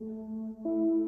Música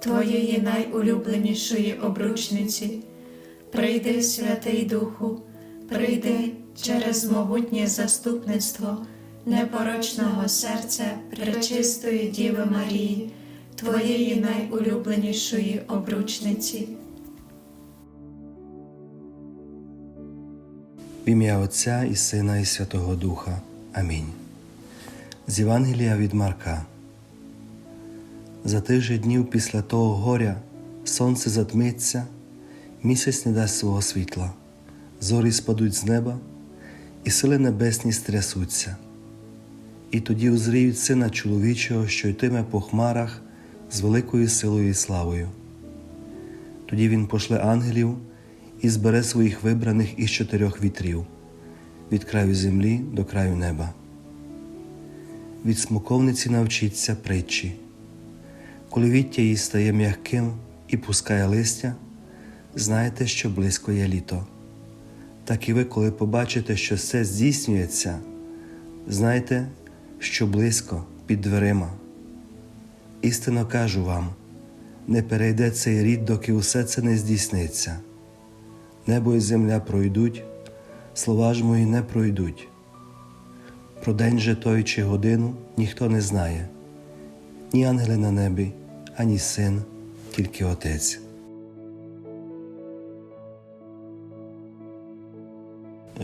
Твоєї найулюбленішої обручниці. Прийди, Святий Духу, прийди через могутнє заступництво непорочного серця пречистої Діви Марії, Твоєї найулюбленішої обручниці. В ім'я Отця і Сина, і Святого Духа. Амінь. З Євангелія від Марка. За тих же днів після того горя сонце затмиться, місяць не дасть свого світла, зорі спадуть з неба, і сили небесні стрясуться. І тоді узріють сина чоловічого, що йтиме по хмарах з великою силою і славою. Тоді він пошле ангелів і збере своїх вибраних із чотирьох вітрів від краю землі до краю неба. Від смоковниці навчиться притчі. Коли віття їй стає м'яким і пускає листя, знайте, що близько є літо. Так і ви, коли побачите, що все здійснюється, знайте, що близько під дверима. Істинно кажу вам, не перейде цей рід, доки усе це не здійсниться. Небо і земля пройдуть, слова ж мої не пройдуть. Про день же той чи годину ніхто не знає, ні ангели на небі, ані син, тільки Отець.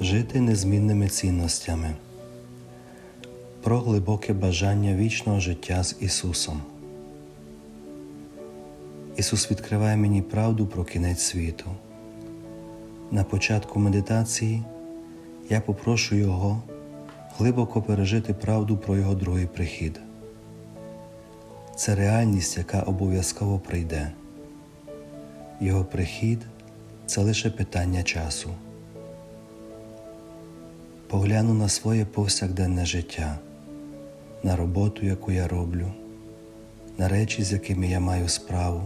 Жити незмінними цінностями. Про глибоке бажання вічного життя з Ісусом. Ісус відкриває мені правду про кінець світу. На початку медитації я попрошу Його глибоко пережити правду про Його другий прихід. Це реальність, яка обов'язково прийде. Його прихід це лише питання часу. Погляну на своє повсякденне життя, на роботу, яку я роблю, на речі, з якими я маю справу,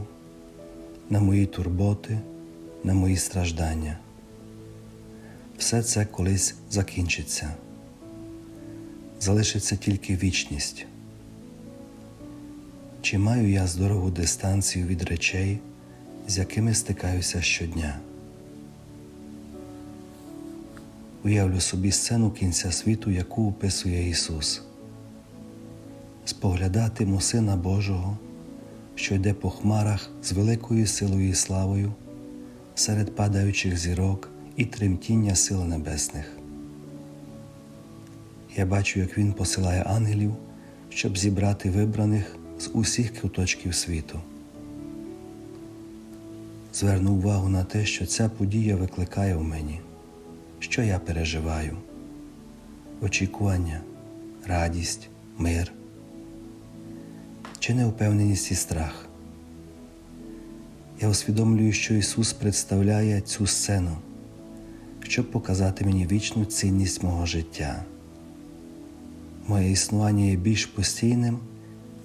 на мої турботи, на мої страждання. Все це колись закінчиться. Залишиться тільки вічність. Чи маю я здорову дистанцію від речей, з якими стикаюся щодня? Уявлю собі сцену кінця світу, яку описує Ісус. Споглядатиму Сина Божого, що йде по хмарах з великою силою і славою, серед падаючих зірок і тремтіння сил небесних. Я бачу, як Він посилає ангелів, щоб зібрати вибраних з усіх куточків світу. Зверну увагу на те, що ця подія викликає в мені, що я переживаю, очікування, радість, мир чи неупевненість і страх. Я усвідомлюю, що Ісус представляє цю сцену, щоб показати мені вічну цінність мого життя. Моє існування є більш постійним,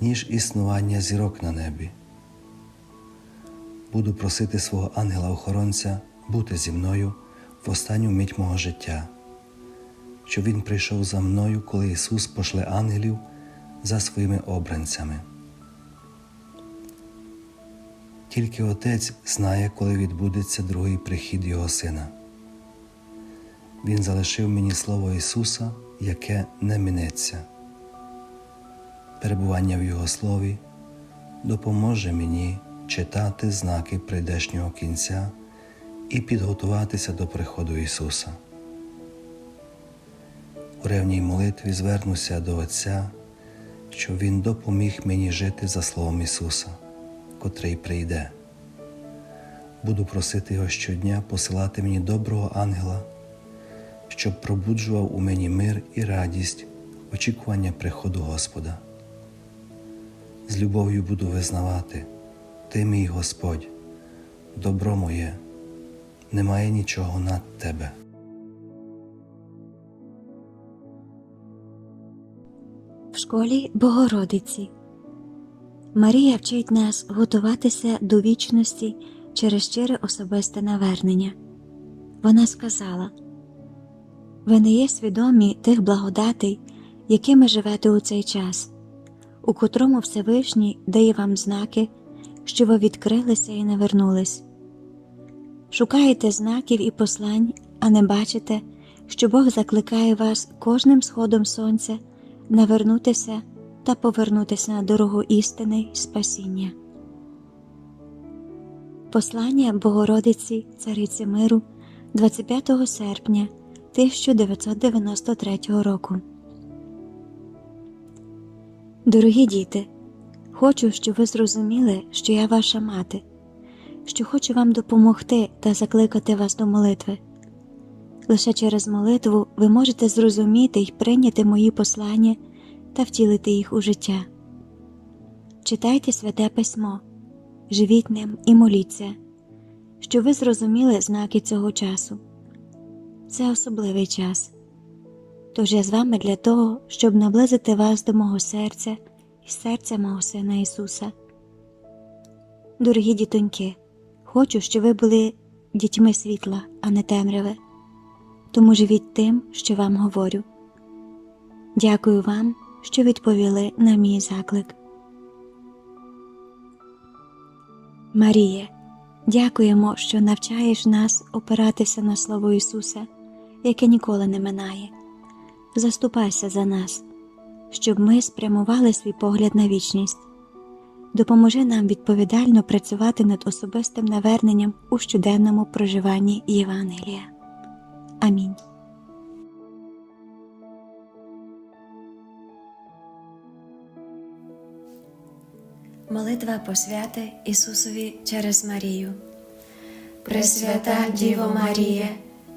ніж існування зірок на небі. Буду просити свого ангела-охоронця бути зі мною в останню мить мого життя, щоб Він прийшов за мною, коли Ісус пошле ангелів за своїми обранцями. Тільки Отець знає, коли відбудеться другий прихід Його Сина. Він залишив мені Слово Ісуса, яке не минеться. Перебування в Його Слові допоможе мені читати знаки прийдешнього кінця і підготуватися до приходу Ісуса. У ревній молитві звернуся до Отця, щоб Він допоміг мені жити за Словом Ісуса, котрий прийде. Буду просити Його щодня посилати мені доброго ангела, щоб пробуджував у мені мир і радість очікування приходу Господа. З любов'ю буду визнавати, Ти мій Господь, добро моє, немає нічого над Тебе. В школі Богородиці Марія вчить нас готуватися до вічності через щире особисте навернення. Вона сказала: Ви не є свідомі тих благодатей, якими живете у цей час, у котрому Всевишній дає вам знаки, що ви відкрилися і не вернулись. Шукаєте знаків і послань, а не бачите, що Бог закликає вас кожним сходом сонця навернутися та повернутися на дорогу істини й спасіння. Послання Богородиці Цариці Миру 25 серпня 1993 року. Дорогі діти, хочу, щоб ви зрозуміли, що я ваша мати, що хочу вам допомогти та закликати вас до молитви. Лише через молитву ви можете зрозуміти й прийняти мої послання та втілити їх у життя. Читайте святе письмо, живіть ним і моліться, щоб ви зрозуміли знаки цього часу. Це особливий час. Тож я з вами для того, щоб наблизити вас до мого серця і серця мого Сина Ісуса. Дорогі дітоньки, хочу, щоб ви були дітьми світла, а не темряви тому живіть тим, що вам говорю. Дякую вам, що відповіли на мій заклик. Маріє, дякуємо, що навчаєш нас опиратися на Слово Ісуса, яке ніколи не минає. Заступайся за нас, щоб ми спрямували свій погляд на вічність. Допоможи нам відповідально працювати над особистим наверненням у щоденному проживанні Євангелія. Амінь. Молитва посвяти Ісусові через Марію. Пресвята Діво Марія,